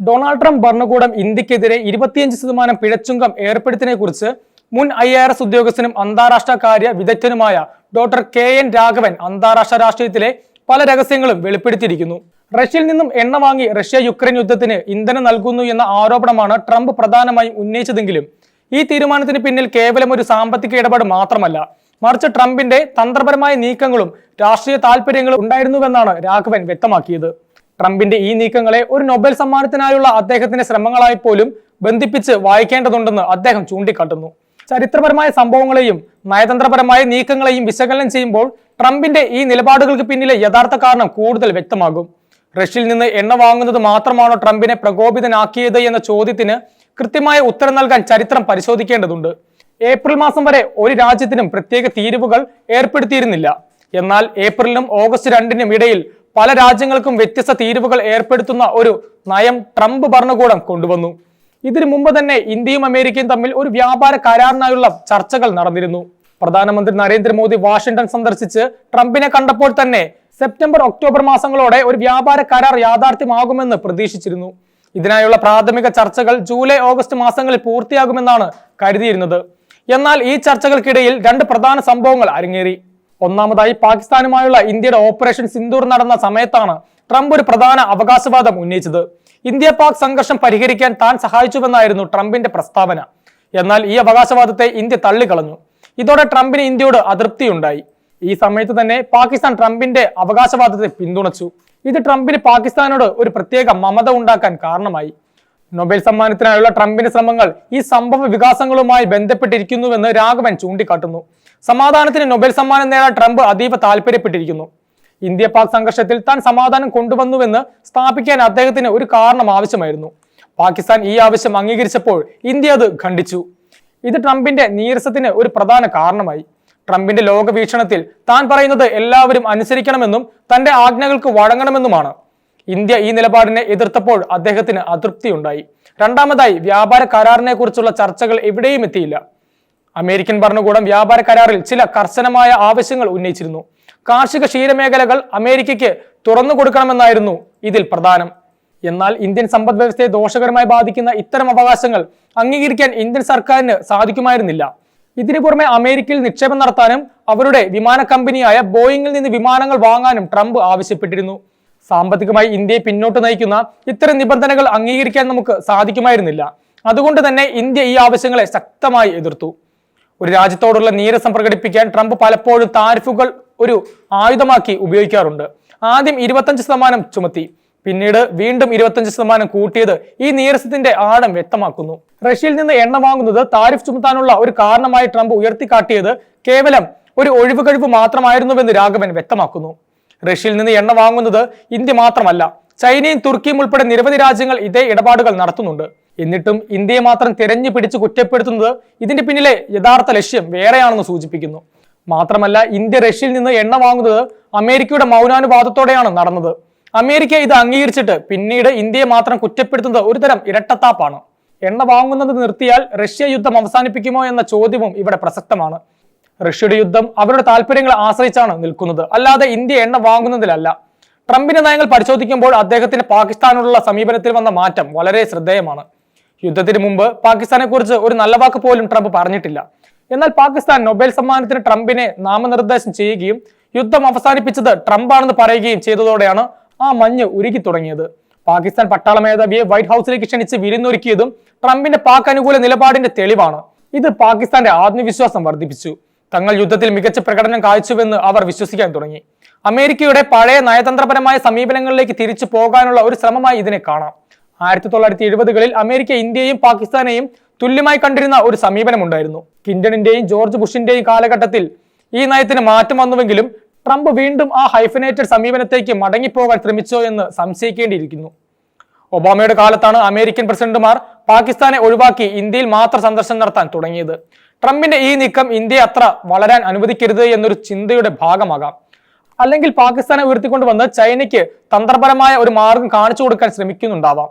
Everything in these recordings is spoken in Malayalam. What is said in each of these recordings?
ഡൊണാൾഡ് ട്രംപ് ഭരണകൂടം ഇന്ത്യക്കെതിരെ ഇരുപത്തിയഞ്ച് ശതമാനം പിഴച്ചുങ്കം ഏർപ്പെടുത്തിയതിനെ കുറിച്ച് മുൻ ഐ ആർ എസ് ഉദ്യോഗസ്ഥനും അന്താരാഷ്ട്ര കാര്യ വിദഗ്ധനുമായ ഡോക്ടർ കെ എൻ രാഘവൻ അന്താരാഷ്ട്ര രാഷ്ട്രീയത്തിലെ പല രഹസ്യങ്ങളും വെളിപ്പെടുത്തിയിരിക്കുന്നു. റഷ്യയിൽ നിന്നും എണ്ണ വാങ്ങി റഷ്യ യുക്രൈൻ യുദ്ധത്തിന് ഇന്ധനം നൽകുന്നു എന്ന ആരോപണമാണ് ട്രംപ് പ്രധാനമായും ഉന്നയിച്ചതെങ്കിലും ഈ തീരുമാനത്തിന് പിന്നിൽ കേവലം ഒരു സാമ്പത്തിക ഇടപാട് മാത്രമല്ല. മറിച്ച് ട്രംപിന്റെ തന്ത്രപരമായ നീക്കങ്ങളും രാഷ്ട്രീയ താൽപര്യങ്ങളും ഉണ്ടായിരുന്നുവെന്നാണ് രാഘവൻ വ്യക്തമാക്കിയത്. ട്രംപിന്റെ ഈ നീക്കങ്ങളെ ഒരു നൊബേൽ സമ്മാനത്തിനായുള്ള അദ്ദേഹത്തിന്റെ ശ്രമങ്ങളായി പോലും ബന്ധിപ്പിച്ച് വായിക്കേണ്ടതുണ്ടെന്ന് അദ്ദേഹം ചൂണ്ടിക്കാട്ടുന്നു. ചരിത്രപരമായ സംഭവങ്ങളെയും നയതന്ത്രപരമായ നീക്കങ്ങളെയും വിശകലനം ചെയ്യുമ്പോൾ ട്രംപിന്റെ ഈ നിലപാടുകൾക്ക് പിന്നിലെ യഥാർത്ഥ കാരണം കൂടുതൽ വ്യക്തമാകും. റഷ്യയിൽ നിന്ന് എണ്ണ വാങ്ങുന്നത് മാത്രമാണോ ട്രംപിനെ പ്രകോപിതനാക്കിയത് എന്ന ചോദ്യത്തിന് കൃത്യമായ ഉത്തരം നൽകാൻ ചരിത്രം പരിശോധിക്കേണ്ടതുണ്ട്. ഏപ്രിൽ മാസം വരെ ഒരു രാജ്യത്തിനും പ്രത്യേക തീരുവകൾ ഏർപ്പെടുത്തിയിരുന്നില്ല. എന്നാൽ ഏപ്രിലിനും ഓഗസ്റ്റ് രണ്ടിനും ഇടയിൽ പല രാജ്യങ്ങൾക്കും വ്യത്യസ്ത തീരുവകൾ ഏർപ്പെടുത്തുന്ന ഒരു നയം ട്രംപ് ഭരണകൂടം കൊണ്ടുവന്നു. ഇതിനു മുമ്പ് തന്നെ ഇന്ത്യയും അമേരിക്കയും തമ്മിൽ ഒരു വ്യാപാര കരാറിനായുള്ള ചർച്ചകൾ നടന്നിരുന്നു. പ്രധാനമന്ത്രി നരേന്ദ്രമോദി വാഷിംഗ്ടൺ സന്ദർശിച്ച് ട്രംപിനെ കണ്ടപ്പോൾ തന്നെ സെപ്റ്റംബർ ഒക്ടോബർ മാസങ്ങളോടെ ഒരു വ്യാപാര കരാർ യാഥാർത്ഥ്യമാകുമെന്ന് പ്രതീക്ഷിച്ചിരുന്നു. ഇതിനായുള്ള പ്രാഥമിക ചർച്ചകൾ ജൂലൈ ഓഗസ്റ്റ് മാസങ്ങളിൽ പൂർത്തിയാകുമെന്നാണ് കരുതിയിരുന്നത്. എന്നാൽ ഈ ചർച്ചകൾക്കിടയിൽ രണ്ട് പ്രധാന സംഭവങ്ങൾ അരങ്ങേറി. ഒന്നാമതായി പാകിസ്ഥാനുമായുള്ള ഇന്ത്യയുടെ ഓപ്പറേഷൻ സിന്ദൂർ നടന്ന സമയത്താണ് ട്രംപ് ഒരു പ്രധാന അവകാശവാദം ഉന്നയിച്ചത്. ഇന്ത്യ പാക് സംഘർഷം പരിഹരിക്കാൻ താൻ സഹായിച്ചുവെന്നായിരുന്നു ട്രംപിന്റെ പ്രസ്താവന. എന്നാൽ ഈ അവകാശവാദത്തെ ഇന്ത്യ തള്ളിക്കളഞ്ഞു. ഇതോടെ ട്രംപിന് ഇന്ത്യയോട് അതൃപ്തിയുണ്ടായി. ഈ സമയത്ത് തന്നെ പാകിസ്ഥാൻ ട്രംപിന്റെ അവകാശവാദത്തെ പിന്തുണച്ചു. ഇത് ട്രംപിന് പാകിസ്ഥാനോട് ഒരു പ്രത്യേക മമത ഉണ്ടാക്കാൻ കാരണമായി. നൊബേൽ സമ്മാനത്തിനായുള്ള ട്രംപിന്റെ ശ്രമങ്ങൾ ഈ സംഭവ വികാസങ്ങളുമായി ബന്ധപ്പെട്ടിരിക്കുന്നുവെന്ന് രാഘവൻ ചൂണ്ടിക്കാട്ടുന്നു. സമാധാനത്തിന് നൊബേൽ സമ്മാനം നേടാൻ ട്രംപ് അതീവ താല്പര്യപ്പെട്ടിരിക്കുന്നു. ഇന്ത്യ പാക് സംഘർഷത്തിൽ താൻ സമാധാനം കൊണ്ടുവന്നുവെന്ന് സ്ഥാപിക്കാൻ അദ്ദേഹത്തിന് ഒരു കാരണം ആവശ്യമായിരുന്നു. പാകിസ്ഥാൻ ഈ ആവശ്യം അംഗീകരിച്ചപ്പോൾ ഇന്ത്യ അത് ഖണ്ഡിച്ചു. ഇത് ട്രംപിന്റെ നീരസത്തിന് ഒരു പ്രധാന കാരണമായി. ട്രംപിന്റെ ലോകവീക്ഷണത്തിൽ താൻ പറയുന്നത് എല്ലാവരും അനുസരിക്കണമെന്നും തന്റെ ആജ്ഞകൾക്ക് വഴങ്ങണമെന്നുമാണ്. ഇന്ത്യ ഈ നിലപാടിനെ എതിർത്തപ്പോൾ അദ്ദേഹത്തിന് അതൃപ്തിയുണ്ടായി. രണ്ടാമതായി വ്യാപാര കരാറിനെ കുറിച്ചുള്ള ചർച്ചകൾ എവിടെയും എത്തിയില്ല. അമേരിക്കൻ ഭരണകൂടം വ്യാപാര കരാറിൽ ചില കർശനമായ ആവശ്യങ്ങൾ ഉന്നയിച്ചിരുന്നു. കാർഷിക ക്ഷീരമേഖലകൾ അമേരിക്കയ്ക്ക് തുറന്നു കൊടുക്കണമെന്നായിരുന്നു ഇതിൽ പ്രധാനം. എന്നാൽ ഇന്ത്യൻ സമ്പദ് വ്യവസ്ഥയെ ദോഷകരമായി ബാധിക്കുന്ന ഇത്തരം അവകാശങ്ങൾ അംഗീകരിക്കാൻ ഇന്ത്യൻ സർക്കാരിന് സാധിക്കുമായിരുന്നില്ല. ഇതിനു പുറമെ അമേരിക്കയിൽ നിക്ഷേപം നടത്താനും അവരുടെ വിമാന കമ്പനിയായ ബോയിങ്ങിൽ നിന്ന് വിമാനങ്ങൾ വാങ്ങാനും ട്രംപ് ആവശ്യപ്പെട്ടിരുന്നു. സാമ്പത്തികമായി ഇന്ത്യയെ പിന്നോട്ട് നയിക്കുന്ന ഇത്തരം നിബന്ധനകൾ അംഗീകരിക്കാൻ നമുക്ക് സാധിക്കുമായിരുന്നില്ല. അതുകൊണ്ട് തന്നെ ഇന്ത്യ ഈ ആവശ്യങ്ങളെ ശക്തമായി എതിർത്തു. ഒരു രാജ്യത്തോടുള്ള നീരസം പ്രകടിപ്പിക്കാൻ ട്രംപ് പലപ്പോഴും താരിഫുകൾ ഒരു ആയുധമാക്കി ഉപയോഗിക്കാറുണ്ട്. ആദ്യം ഇരുപത്തഞ്ച് ശതമാനം ചുമത്തി. പിന്നീട് വീണ്ടും ഇരുപത്തഞ്ച് ശതമാനം കൂട്ടിയത് ഈ നീരസത്തിന്റെ ആഴം വ്യക്തമാക്കുന്നു. റഷ്യയിൽ നിന്ന് എണ്ണ വാങ്ങുന്നത് താരിഫ് ചുമത്താനുള്ള ഒരു കാരണമായി ട്രംപ് ഉയർത്തിക്കാട്ടിയത് കേവലം ഒരു ഒഴിവുകഴിവ് മാത്രമായിരുന്നുവെന്ന് രാഘവൻ വ്യക്തമാക്കുന്നു. റഷ്യയിൽ നിന്ന് എണ്ണ വാങ്ങുന്നത് ഇന്ത്യ മാത്രമല്ല ചൈനയും തുർക്കിയും ഉൾപ്പെടെ നിരവധി രാജ്യങ്ങൾ ഇതേ ഇടപാടുകൾ നടത്തുന്നുണ്ട്. എന്നിട്ടും ഇന്ത്യയെ മാത്രം തിരഞ്ഞു പിടിച്ച് കുറ്റപ്പെടുത്തുന്നത് ഇതിന്റെ പിന്നിലെ യഥാർത്ഥ ലക്ഷ്യം വേറെയാണെന്ന് സൂചിപ്പിക്കുന്നു. മാത്രമല്ല ഇന്ത്യ റഷ്യയിൽ നിന്ന് എണ്ണ വാങ്ങുന്നത് അമേരിക്കയുടെ മൗനാനുവാദത്തോടെയാണ് നടന്നത്. അമേരിക്ക ഇത് അംഗീകരിച്ചിട്ട് പിന്നീട് ഇന്ത്യയെ മാത്രം കുറ്റപ്പെടുത്തുന്നത് ഒരുതരം ഇരട്ടത്താപ്പാണ്. എണ്ണ വാങ്ങുന്നത് നിർത്തിയാൽ റഷ്യ യുദ്ധം അവസാനിപ്പിക്കുമോ എന്ന ചോദ്യവും ഇവിടെ പ്രസക്തമാണ്. റഷ്യയുടെ യുദ്ധം അവരുടെ താല്പര്യങ്ങളെ ആശ്രയിച്ചാണ് നിൽക്കുന്നത്. അല്ലാതെ ഇന്ത്യ എണ്ണ വാങ്ങുന്നതിലല്ല. ട്രംപിന്റെ നയങ്ങൾ പരിശോധിക്കുമ്പോൾ അദ്ദേഹത്തിന് പാകിസ്ഥാനോടുള്ള സമീപനത്തിൽ വന്ന മാറ്റം വളരെ ശ്രദ്ധേയമാണ്. യുദ്ധത്തിന് മുമ്പ് പാകിസ്ഥാനെ കുറിച്ച് ഒരു നല്ല വാക്ക് പോലും ട്രംപ് പറഞ്ഞിട്ടില്ല. എന്നാൽ പാകിസ്ഥാൻ നൊബേൽ സമ്മാനത്തിന് ട്രംപിനെ നാമനിർദ്ദേശം ചെയ്യുകയും യുദ്ധം അവസാനിപ്പിച്ചത് ട്രംപാണെന്ന് പറയുകയും ചെയ്തതോടെയാണ് ആ മഞ്ഞ് ഉരുകി തുടങ്ങിയത്. പാകിസ്ഥാൻ പട്ടാള മേധാവിയെ വൈറ്റ് ഹൗസിലേക്ക് ക്ഷണിച്ച് വിരുന്നൊരുക്കിയതും ട്രംപിന്റെ പാക് അനുകൂല നിലപാടിന്റെ തെളിവാണ്. ഇത് പാകിസ്ഥാന്റെ ആത്മവിശ്വാസം വർദ്ധിപ്പിച്ചു. തങ്ങൾ യുദ്ധത്തിൽ മികച്ച പ്രകടനം കാഴ്ചവെന്ന് അവർ വിശ്വസിക്കാൻ തുടങ്ങി. അമേരിക്കയുടെ പഴയ നയതന്ത്രപരമായ സമീപനങ്ങളിലേക്ക് തിരിച്ചു പോകാനുള്ള ഒരു ശ്രമമായി ഇതിനെ കാണാം. ആയിരത്തി തൊള്ളായിരത്തി എഴുപതുകളിൽ അമേരിക്ക ഇന്ത്യയും പാകിസ്ഥാനെയും തുല്യമായി കണ്ടിരുന്ന ഒരു സമീപനമുണ്ടായിരുന്നു. കിൻഡണിന്റെയും ജോർജ് ബുഷിന്റെയും കാലഘട്ടത്തിൽ ഈ നയത്തിന് മാറ്റം വന്നുവെങ്കിലും ട്രംപ് വീണ്ടും ആ ഹൈഫനേറ്റഡ് സമീപനത്തേക്ക് മടങ്ങിപ്പോകാൻ ശ്രമിച്ചോ എന്ന് സംശയിക്കേണ്ടിയിരിക്കുന്നു. ഒബാമയുടെ കാലത്താണ് അമേരിക്കൻ പ്രസിഡന്റുമാർ പാകിസ്ഥാനെ ഒഴിവാക്കി ഇന്ത്യയിൽ മാത്രം സന്ദർശനം നടത്താൻ തുടങ്ങിയത്. ട്രംപിന്റെ ഈ നീക്കം ഇന്ത്യയെ അത്ര വളരാൻ അനുവദിക്കരുത് എന്നൊരു ചിന്തയുടെ ഭാഗമാകാം. അല്ലെങ്കിൽ പാകിസ്ഥാനെ ഉയർത്തിക്കൊണ്ടുവന്ന് ചൈനയ്ക്ക് തന്ത്രപരമായ ഒരു മാർഗം കാണിച്ചു കൊടുക്കാൻ ശ്രമിക്കുന്നുണ്ടാവാം.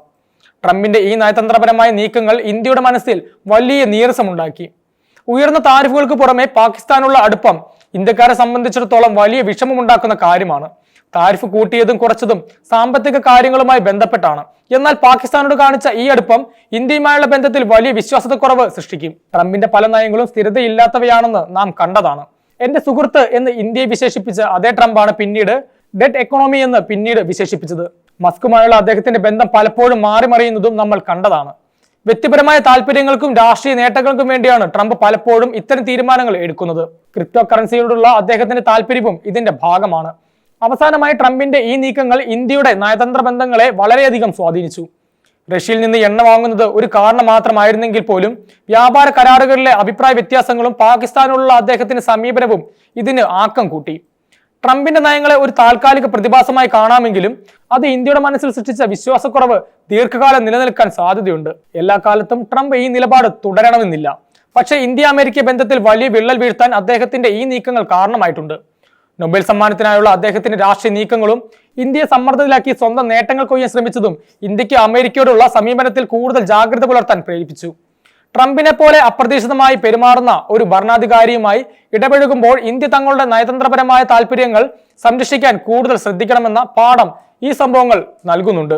ട്രംപിന്റെ ഈ നയതന്ത്രപരമായ നീക്കങ്ങൾ ഇന്ത്യയുടെ മനസ്സിൽ വലിയ നീരസമുണ്ടാക്കി. ഉയർന്ന താരിഫുകൾക്ക് പുറമെ പാകിസ്ഥാനുള്ള അടുപ്പം ഇന്ത്യക്കാരെ സംബന്ധിച്ചിടത്തോളം വലിയ വിഷമമുണ്ടാക്കുന്ന കാര്യമാണ്. താരിഫ് കൂട്ടിയതും കുറച്ചതും സാമ്പത്തിക കാര്യങ്ങളുമായി ബന്ധപ്പെട്ടാണ്. എന്നാൽ പാകിസ്ഥാനോട് കാണിച്ച ഈ അടുപ്പം ഇന്ത്യയുമായുള്ള ബന്ധത്തിൽ വലിയ വിശ്വാസതക്കുറവ് സൃഷ്ടിക്കും. ട്രംപിന്റെ പല നയങ്ങളും സ്ഥിരതയില്ലാത്തവയാണെന്ന് നാം കണ്ടതാണ്. എന്റെ സുഹൃത്ത് എന്ന് ഇന്ത്യയെ വിശേഷിപ്പിച്ച അതേ ട്രംപാണ് പിന്നീട് ഡെഡ് എക്കണോമി എന്ന് പിന്നീട് വിശേഷിപ്പിച്ചത്. മസ്കുമായുള്ള അദ്ദേഹത്തിന്റെ ബന്ധം പലപ്പോഴും മാറിമറിയുന്നതും നമ്മൾ കണ്ടതാണ്. വ്യക്തിപരമായ താല്പര്യങ്ങൾക്കും രാഷ്ട്രീയ നേട്ടങ്ങൾക്കും വേണ്ടിയാണ് ട്രംപ് പലപ്പോഴും ഇത്തരം തീരുമാനങ്ങൾ എടുക്കുന്നത്. ക്രിപ്റ്റോ കറൻസിയോടുള്ള അദ്ദേഹത്തിന്റെ താല്പര്യവും ഇതിന്റെ ഭാഗമാണ്. അവസാനമായി ട്രംപിന്റെ ഈ നീക്കങ്ങൾ ഇന്ത്യയുടെ നയതന്ത്ര ബന്ധങ്ങളെ വളരെയധികം സ്വാധീനിച്ചു. റഷ്യയിൽ നിന്ന് എണ്ണ വാങ്ങുന്നത് ഒരു കാരണം മാത്രമായിരുന്നെങ്കിൽ പോലും വ്യാപാര കരാറുകളിലെ അഭിപ്രായ വ്യത്യാസങ്ങളും പാകിസ്ഥാനുള്ള അദ്ദേഹത്തിന്റെ സമീപനവും ഇതിന് ആക്കം കൂട്ടി. ട്രംപിന്റെ നയങ്ങളെ ഒരു താൽക്കാലിക പ്രതിഭാസമായി കാണാമെങ്കിലും അത് ഇന്ത്യയുടെ മനസ്സിൽ സൃഷ്ടിച്ച വിശ്വാസക്കുറവ് ദീർഘകാലം നിലനിൽക്കാൻ സാധ്യതയുണ്ട്. എല്ലാ കാലത്തും ട്രംപ് ഈ നിലപാട് തുടരണമെന്നില്ല. പക്ഷേ ഇന്ത്യ അമേരിക്ക ബന്ധത്തിൽ വലിയ വിള്ളൽ വീഴ്ത്താൻ അദ്ദേഹത്തിന്റെ ഈ നീക്കങ്ങൾ കാരണമായിട്ടുണ്ട്. നൊബേൽ സമ്മാനത്തിനായുള്ള അദ്ദേഹത്തിന്റെ രാഷ്ട്രീയ നീക്കങ്ങളും ഇന്ത്യയെ സമ്മർദ്ദത്തിലാക്കി സ്വന്തം നേട്ടങ്ങൾ കൊയ്യാൻ ശ്രമിച്ചതും ഇന്ത്യയ്ക്ക് അമേരിക്കയോടുള്ള സമീപനത്തിൽ കൂടുതൽ ജാഗ്രത പുലർത്താൻ പ്രേരിപ്പിച്ചു. ട്രംപിനെ പോലെ അപ്രതീക്ഷിതമായി പെരുമാറുന്ന ഒരു ഭരണാധികാരിയുമായി ഇടപഴകുമ്പോൾ ഇന്ത്യ തങ്ങളുടെ നയതന്ത്രപരമായ താല്പര്യങ്ങൾ സംരക്ഷിക്കാൻ കൂടുതൽ ശ്രദ്ധിക്കണമെന്ന പാഠം ഈ സംഭവങ്ങൾ നൽകുന്നുണ്ട്.